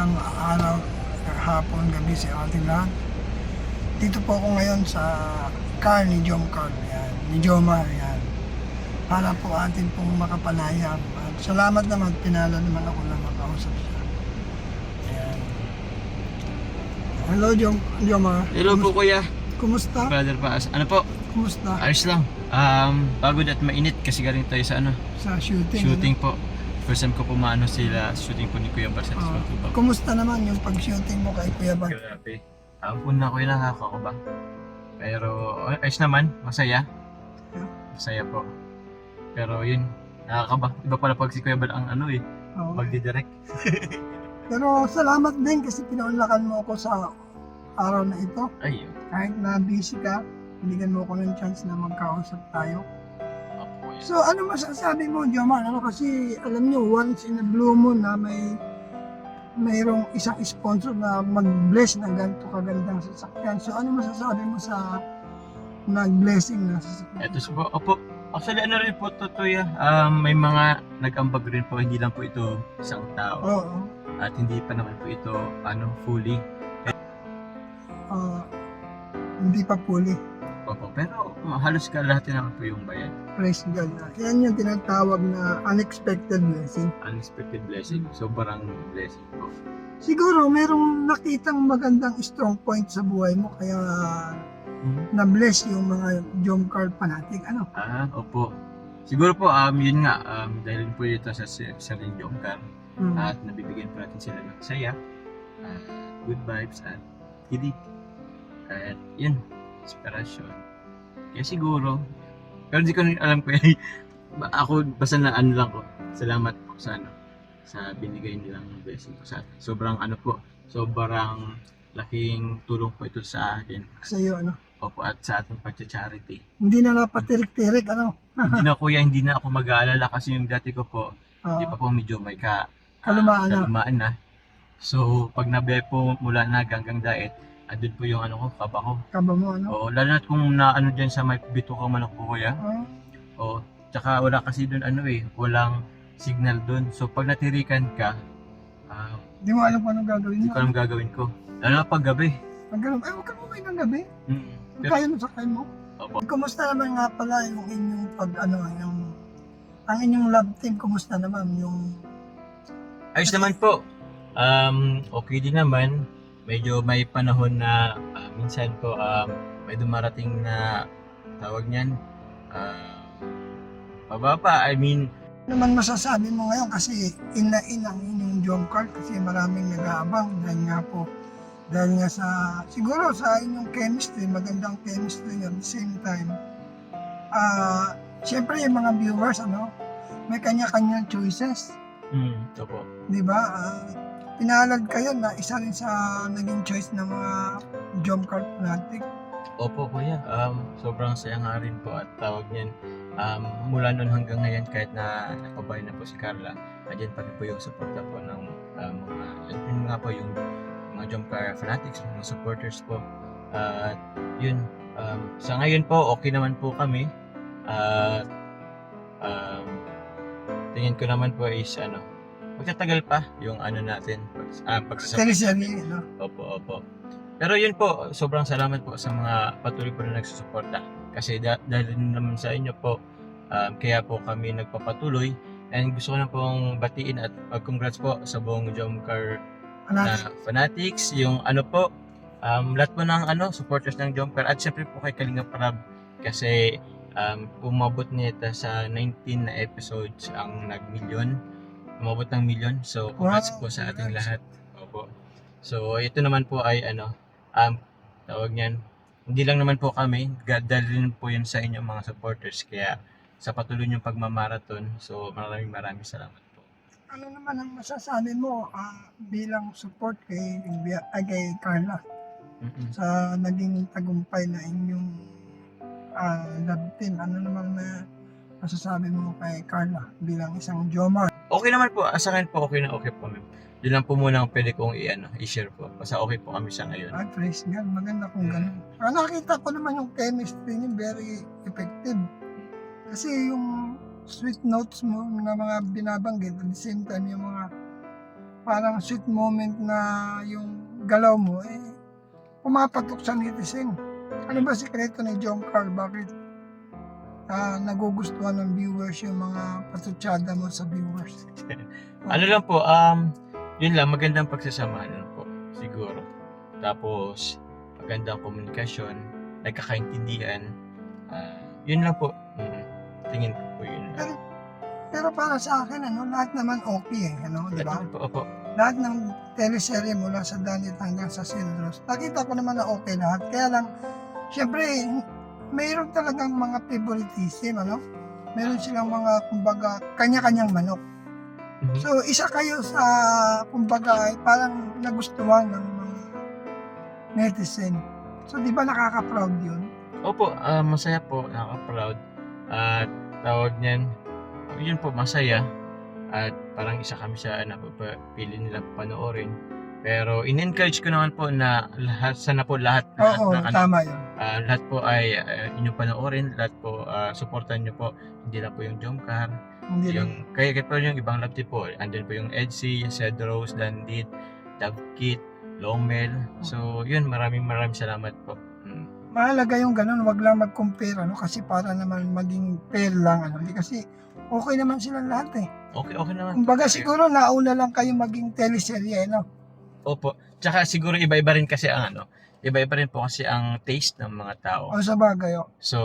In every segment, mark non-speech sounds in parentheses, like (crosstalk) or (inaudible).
mapagpalang araw, hapon, gabi sa ating lahat. Dito po ako ngayon sa car ni Jom Carl, yan, ni Jomar, yan. Para po atin pong makapanayam. At salamat naman, pinala naman ako na makausap siya. Yan. Hello, Jom, Jomar. Hello po kuya, Kumusta? brother Paas. Ano po? Kumusta? Ayos lang. Um, pagod at mainit kasi galing tayo sa ano, Sa shooting. shooting po. First time ko pumaano sila shooting po ni Kuya Bar sa uh, Ah, kumusta naman yung pag-shooting mo kay Kuya Bar? Grabe. Ang una ko yung nakakakaba. Pero ay- ayos naman, masaya. Masaya po. Pero yun, nakakaba. Iba pala pag si Kuya Bar ang ano eh, Oo. magdidirect. (laughs) Pero salamat din kasi pinaunlakan mo ako sa araw na ito. Ay, Kahit na busy ka, binigyan mo ako ng chance na magkausap tayo. So ano masasabi mo, Jomar? Ano kasi alam nyo, once in a blue moon na may mayroong isang sponsor na mag-bless ng ganito kagandang sasakyan. So ano masasabi mo sa nag-blessing na sasakyan? Ito po, opo. Actually, ano rin po, totoo yan. Um, may mga nag-ambag rin po, hindi lang po ito isang tao. Oo. At hindi pa naman po ito, ano, fully. Ah, hindi pa puli. Opo, pero halos ka lahat naman po yung bayad. Praise God. Yan yung tinatawag na unexpected blessing. Unexpected blessing. Sobrang blessing po. Siguro merong nakitang magandang strong point sa buhay mo kaya Hmm? na-bless yung mga Jom Carl fanatic. Ano? Ah, opo. Siguro po, um, yun nga, um, dahil po ito sa sa- sa rin Jomcar Mm. at nabibigyan po natin sila ng saya, at good vibes at kilig. At yun, inspirasyon. Kaya siguro, pero di ko alam ko eh, ako basta na ano lang ko, salamat po sa ano, sa binigay nilang blessing po sa atin. Sobrang ano po, sobrang laking tulong po ito sa akin. Sa iyo, ano? Opo, at sa ating pagcha-charity. Hindi na napatirik-tirik, ano? hindi (laughs) na kuya, hindi na ako mag-aalala kasi yung dati ko po, hindi pa po medyo may ka, Kalumaan na. kalumaan na. So, pag nabe po mula na hanggang diet, andun po yung ano ko, kaba ko. kaba mo, ano? O, lalo na kung na ano dyan sa may bito ko manok ko kuya. Ah, O, tsaka wala kasi dun ano eh, walang signal dun. So, pag natirikan ka, ah, Di mo alam kung anong gagawin hindi mo. ko alam gagawin ko. Lalo na pag gabi. Ang ganun, ay, huwag ka umuwi ng gabi. Mm. Pero- kaya mo sakay mo. Opo. Kumusta naman nga pala yung inyong pag, ano, yung, ang inyong love team, kumusta naman yung, Ayos naman po. Um, okay din naman. Medyo may panahon na ah, minsan po um, may dumarating na tawag niyan. ah, pababa. I mean, naman masasabi mo ngayon kasi in na in ang inyong Jom Carl kasi maraming nag-aabang dahil nga po dahil nga sa siguro sa inyong chemistry magandang chemistry at the same time ah syempre yung mga viewers ano may kanya-kanyang choices mm, ito po. di ba Ah, pinalad kayo na isa rin sa naging choice ng mga Jom Carl fanatic Opo kuya, um, sobrang saya nga rin po at tawag niyan. Um, mula noon hanggang ngayon kahit na napabay na po si Carla, andyan pa rin po yung suporta po ng um, mga, yun nga po yung mga Jump Car fanatics, mga supporters po. At yun, um, sa ngayon po, okay naman po kami. At um, tingin ko naman po is ano, magtatagal pa yung ano natin, pag, ah, pagsasama seriously no Opo, opo. Pero yun po, sobrang salamat po sa mga patuloy po na nagsusuporta. Kasi da- dahil din naman sa inyo po, um, kaya po kami nagpapatuloy. And gusto ko na pong batiin at mag-congrats po sa buong Jomcar na fanatics. Yung ano po, um, lahat po ng ano, supporters ng Jomcar. At syempre po kay Kalinga Prab. Kasi um, umabot nito sa 19 na episodes ang nag-million. Umabot ng million. So, congrats Wow, po sa ating lahat. Opo. So, ito naman po ay ano, um, tawag niyan, hindi lang naman po kami, dahil rin po yun sa inyong mga supporters. Kaya sa patuloy niyong pagmamarathon, so maraming maraming salamat po. ano naman ang masasabi mo ah, bilang support kay, ay, kay Carla Mm-mm. sa naging tagumpay na inyong ah, love team? Ano naman na masasabi mo kay Carla bilang isang Jomar? Okay naman po, sa akin po okay na okay po ma'am. Yun lang po muna ang pwede kong i-ano, i-share po. Basta okay po kami sa ngayon. Ay, praise God. Maganda kung ganun. Ah, nakita ko naman yung chemistry niyo very effective. Kasi yung sweet notes mo na mga binabanggit at the same time yung mga parang sweet moment na yung galaw mo, eh, pumapatok sa netizen. Ano ba sikreto ni John Carl? Bakit ah, nagugustuhan ng viewers yung mga patutsada mo sa viewers? (laughs) Ano lang po, um, yun lang, magandang pagsasamahan lang po, siguro. Tapos, magandang komunikasyon, nagkakaintindihan, ah, yun lang po. Mm, tingin ko po yun. Pero, pero para sa akin, ano, lahat naman okay eh, ano, di ba? Ganun po, opo. Lahat ng teleserye mula sa Danit hanggang sa Silros, nakita ko naman na okay lahat. Kaya lang, syempre, mayroon talagang mga favoritism, ano? Meron silang mga, kumbaga, kanya-kanyang manok. Mhm. So, isa kayo sa, kumbaga, ay parang nagustuhan ng mga netizen. So, di ba nakaka-proud yun? Opo, ah, masaya po, nakaka-proud. At tawag niyan, yun po, masaya. At parang isa kami sa napapili nila panoorin. Pero in-encourage ko naman po na lahat, sana po lahat, lahat Oo, ng ano, tama yun. ah, lahat po ay uh, inyo panoorin, lahat po ah, supportan nyo po. Hindi lang po yung Jomcar, Hindi lang. yung, kaya kaya po yung ibang lab po. Andyan po yung Edsy, Cedros, Dandit, Davkit, Lomel. So, yun, maraming maraming salamat po. Mm. mahalaga yung ganun, wag lang mag-compare, ano, kasi para naman maging fair lang, ano, Hindi kasi okay naman silang lahat eh. Okay, okay naman. Kumbaga siguro nauna lang kayo maging teleserye, no? Opo. Tsaka siguro iba-iba rin kasi ang ano, iba-iba rin po kasi ang taste ng mga tao. O sa bagay, oh. So,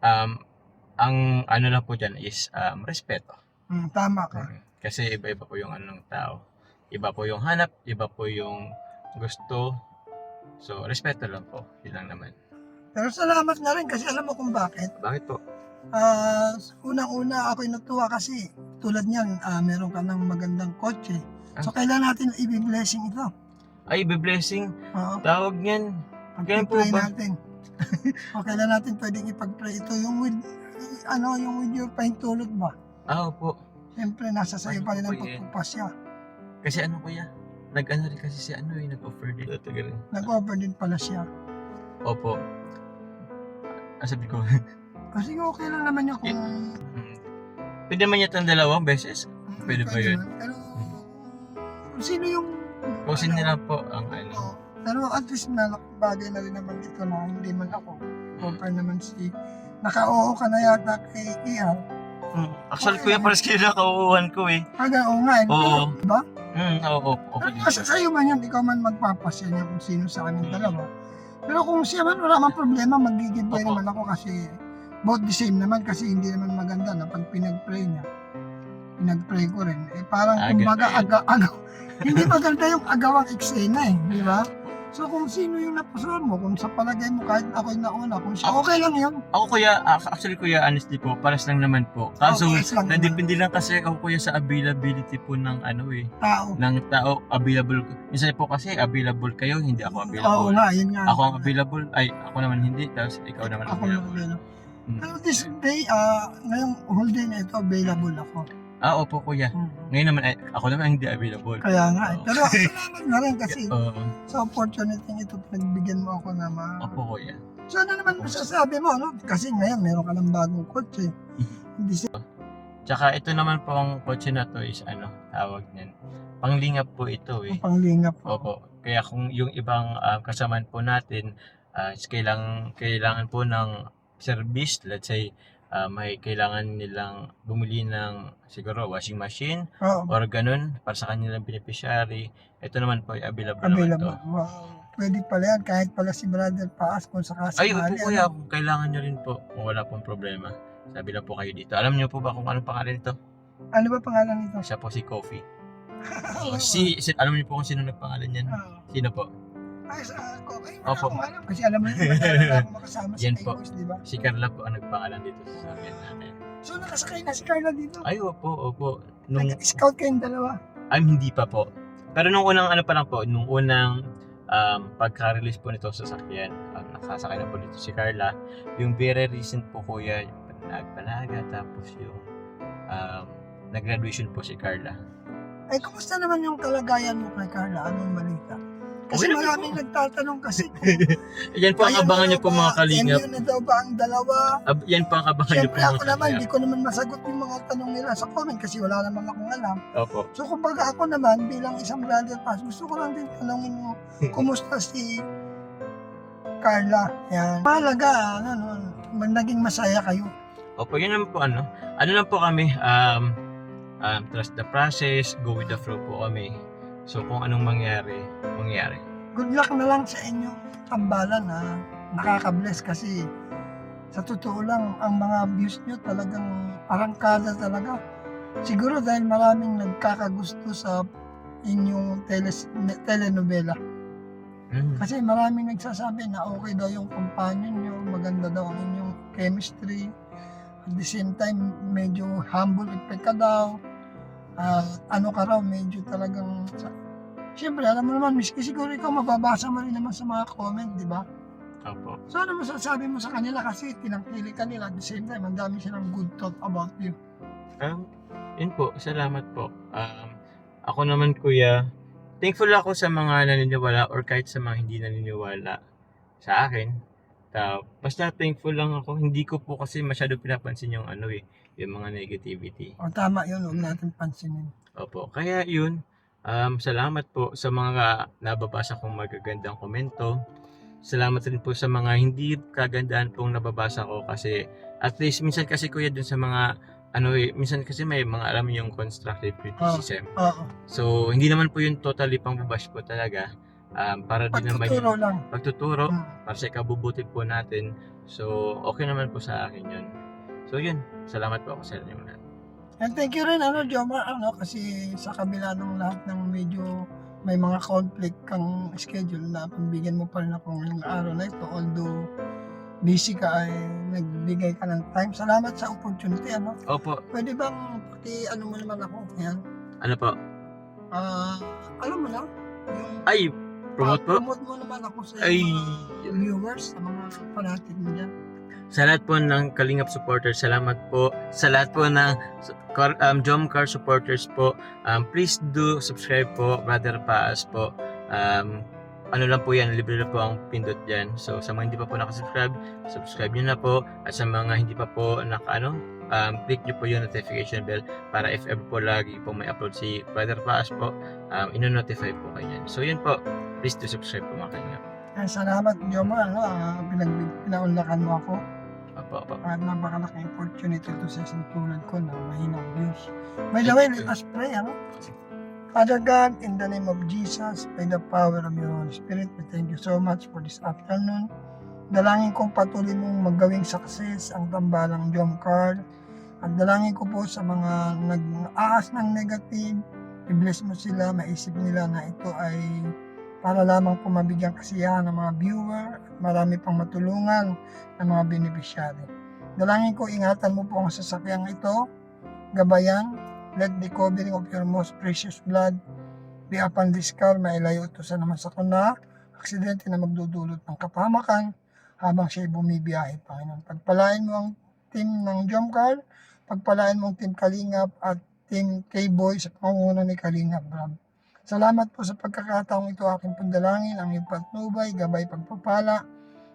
um, ang ano lang po dyan is um, respeto. Hmm, tama ka. Kasi iba-iba po yung anong tao. Iba po yung hanap, iba po yung gusto. So, respeto lang po. Yun lang naman. Pero salamat na rin kasi alam mo kung bakit. Bakit po? Ah, unang-una ako'y natuwa kasi tulad niyan, ah, meron ka ng magandang kotse. So kailan natin i-blessing ito? Ay, be-blessing. Oo, Tawag niyan. Ganun po pag-pray ba? natin. (laughs) o kailan natin pwedeng ipag-pray ito yung with ano yung with your pahintulot ba? Ah, opo. Siyempre nasa sayo pa rin ang Ano po yan? pagpapasya. Kasi ano kuya? Nag-ano rin kasi si ano eh, nag-offer din. Ganun. Nag-offer din pala siya. Opo. Ah, sabi ko, (laughs) Kasi okay lang naman yun kung... Hmm. Pwede man yata ng dalawang beses. Pwede ba yun? Pero kung sino yung... Kung sino nila po ang ano. Oo. Pero at least na bagay na rin naman ito na hindi man ako. Offer naman si... Naka-oo ka na yata kay ER. Hmm. Actually, kuya, pares kayo nakauuhan ko eh. Haga, oo nga. eh. Oo. Diba? Hmm, oo, oo. Okay Kasi sa'yo man yun, ikaw man magpapasya niya kung sino sa aming dalawa. Pero kung siya man, wala man problema, magigibay Opo. naman ako kasi both the same naman kasi hindi naman maganda na pag pinag-pray niya. Pinag-pray ko rin. Eh parang Ah, kumbaga ganun. aga, agaw. Hindi maganda yung agawang eksena eh, di ba? So kung sino yung napusuan mo, kung sa palagay mo kahit ako'y nauna, kung siya, Ako- okay lang yun. Ako kuya, ah, actually kuya, honestly po, pares lang naman po. Kaso, Okay, lang naman. lang kasi ako kuya sa availability po ng ano eh, Tao. ng tao available. Minsan po kasi available kayo, hindi ako Oo available. nga, yun nga. Ako ang available, ay ako naman hindi, tapos ikaw naman Ako lang available. available. Hmm. Pero this day, ah, ngayong whole day na ito, available ako. Ah, opo kuya. Ngayon naman, ay, ako naman hindi available. Kaya nga eh. Oo. Pero salamat na rin kasi (laughs) Oo, sa opportunity ito, pinagbigyan mo ako na ma... opo kuya. So ano naman masasabi mo, no? Kasi ngayon, meron ka ng bagong kotse. (laughs) Hindi siya... Tsaka ito naman po ang kotse na to is ano, tawag niyan. Panglingap po ito eh. panglingap. Opo. Kaya kung yung ibang ah, kasamaan po natin, ah, is kailangan, kailangan po ng service, let's say, ah, may kailangan nilang bumili ng siguro washing machine Oo, or ganun para sa kanilang beneficiary. Ito naman po ay available, naman available. to. Wow. Pwede pala yan, kahit pala si Brother Paas kung sakasakali. Ay, opo kuya, ano? kung kailangan nyo rin po, kung wala pong problema. Sabi lang po kayo dito. Alam nyo po ba kung anong pangalan nito? Ano ba pangalan nito? Siya po si Coffee. (laughs) Oh, si, si, alam niyo po kung sino nagpangalan yan? Oo. Sino po? Ay, sa ako. Ay, wala Opo. akong alam. Kasi alam mo yun, wala ako makasama sa Yan po. Tables, di ba? Si Carla po ang nagpangalan dito sa sakyan natin. So nakasakay na si Carla dito. Ay, opo, opo. Nung, Nag-scout kayong dalawa. ay, hindi pa po. Pero nung unang ano pa lang po, nung unang um, pagka-release po nito sa sakyan, um, nakasakay na po dito si Carla. Yung very recent po kuya, yung nagpalaga, tapos yung um, nag-graduation po si Carla. Ay, kumusta naman yung kalagayan mo kay Carla? Anong balita? Kasi maraming nagtatanong kasi (laughs) Yan po ang abangan na niyo daw po ba, mga kalingap. MU na daw ba ang dalawa? Ab- yan po ang abangan niyo po Siyempre mga ako naman, kalingap. hindi ko naman masagot yung mga tanong nila sa comment kasi wala naman akong alam. Opo. So kumbaga ako naman bilang isang brother pass, gusto ko lang din tanongin mo (laughs) kumusta si Carla. Yan. Mahalaga, ano, no, naging masaya kayo. Opo, yun naman po ano. Ano lang po kami, um, um, trust the process, go with the flow po kami. So kung anong mangyari, mangyari. Good luck na lang sa inyong tambalan na nakaka-bless kasi sa totoo lang, ang mga views nyo talagang arangkada talaga. Siguro dahil maraming nagkakagusto sa inyong teles, telenovela. Mm. Kasi maraming nagsasabi na okay daw yung companion nyo, maganda daw ang inyong chemistry. At the same time, medyo humble effect ka daw. Ah, ano ka raw, medyo talagang... Siyempre, alam mo naman, miski siguro ikaw, mababasa mo rin naman sa mga comment, di ba? Opo. So ano masasabi mo sa kanila kasi tinangkili ka nila at the same time, ang dami silang good thought about you. Um, yun po, salamat po. Um, ako naman kuya, thankful ako sa mga naniniwala or kahit sa mga hindi naniniwala sa akin. Ta, basta thankful lang ako. Hindi ko po kasi masyado pinapansin yung ano eh, yung mga negativity. O tama yun, huwag natin pansinin. Opo. Kaya yun, um, salamat po sa mga nababasa kong magagandang komento. Salamat rin po sa mga hindi kagandahan pong nababasa ko kasi at least minsan kasi kuya dun sa mga ano eh, minsan kasi may mga alam yung constructive criticism. Oo, So, hindi naman po yun totally pang babash po talaga. Um, para din naman pagtuturo lang. pagtuturo, Hmm. para sa ikabubuti po natin. So, okay naman po sa akin yun. So, yun. Salamat po ako sa inyo lahat. And thank you rin, ano, Jomar, ano, kasi sa kabila ng lahat ng medyo may mga conflict kang schedule na pambigyan mo pa rin ako ngayong araw na ito. Although busy ka ay nagbigay ka ng time. Salamat sa opportunity, ano. Opo. Pwede bang pati ano mo naman ako, yan. Ano po? Ah, alam mo na, yung Ay, promote po? promote mo naman ako sa Ay, mga viewers, sa mga fanatic mo dyan. sa lahat po ng Kalingap supporters, salamat po. Sa lahat po ng Car- um, Jomcar supporters po, um, please do subscribe po, Brother Paas po. Um, ano lang po yan, libre lang po ang pindot dyan. So, sa mga hindi pa po nakasubscribe, subscribe nyo na po. At sa mga hindi pa po naka, ano, um, click nyo po yung notification bell para if ever po lagi po may upload si Brother Paas po, um, ino-notify po kayo yan. So, yun po. Please do subscribe po mga Kalingap. Ay, salamat, Jomar, ano, ah, pinag pinaunlakan mo ako. Opo, opo. at napakalaking opportunity to sa isang tulad ko na mahinang views. By the way, let us pray, ano? Father God, in the name of Jesus, by the power of your Holy Spirit, we thank you so much for this afternoon. Dalangin kong patuloy mong magawing success ang tambalang Jom Carl. At dalangin ko po sa mga nag-aas ng negative, i-bless mo sila, maisip nila na ito ay para lamang po mabigyan kasiyahan ng mga viewer marami pang matulungan ng mga beneficiary. Dalangin ko, ingatan mo po ang sasakyang ito, gabayan, let the covering of your most precious blood be upon this car, mailayo ito sa naman sa kuna, aksidente na magdudulot ng kapamakan habang siya bumibiyahe, Panginoon. Pagpalain mo ang team ng Jomcar, pagpalain mo ang team Kalingap at team K-Boy sa pangunguna ni Kalingap Brad. Salamat po sa pagkakataong ito aking pandalangin, ang iyong patnubay, gabay pagpapala,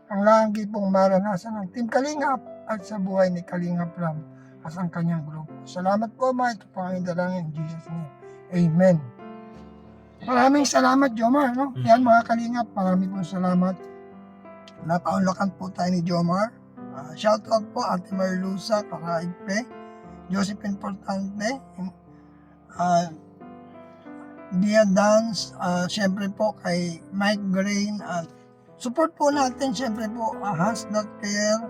ang lagi pong maranasan ng Team Kalingap at sa buhay ni Kalingap Ram at ang kanyang grupo. Salamat po ma, ito po ang dalangin in Jesus name. Amen. Maraming salamat, Jomar. No? Yan mga Kalingap, maraming po salamat. Napaunlakan po tayo ni Jomar. Uh, shout out po Ate Marlusa, Kakaigpe, Josephine Portante, uh, Dia Dance, uh, syempre po kay Mike Grain at support po natin syempre po uh, Hans.care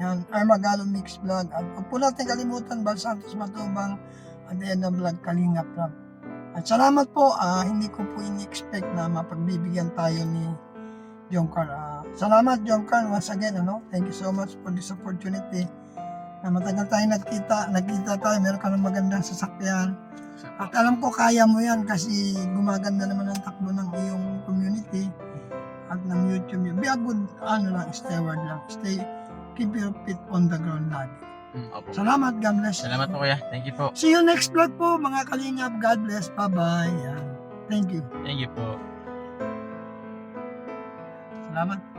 yan, Armagalo Mix Vlog at huwag po natin kalimutan Bal Santos Matubang at the end of vlog Kalinga Vlog at salamat po, ah, hindi ko po ini-expect na mapagbibigyan tayo ni Jomcar. Ah, salamat Jomcar once again, ano? Thank you so much for this opportunity na matagal tayo nagkita, nagkita tayo, meron ka ng magandang sasakyan, at alam ko kaya mo yan kasi gumaganda naman ang takbo ng iyong community at ng YouTube. Be a good, ano lang, steward lang. Stay, keep your feet on the ground lagi. Mm, opo. Salamat, God bless. Salamat po kuya. Thank you po. See you next vlog po, mga kalingap. God bless. Bye-bye. Thank you. Thank you po. Salamat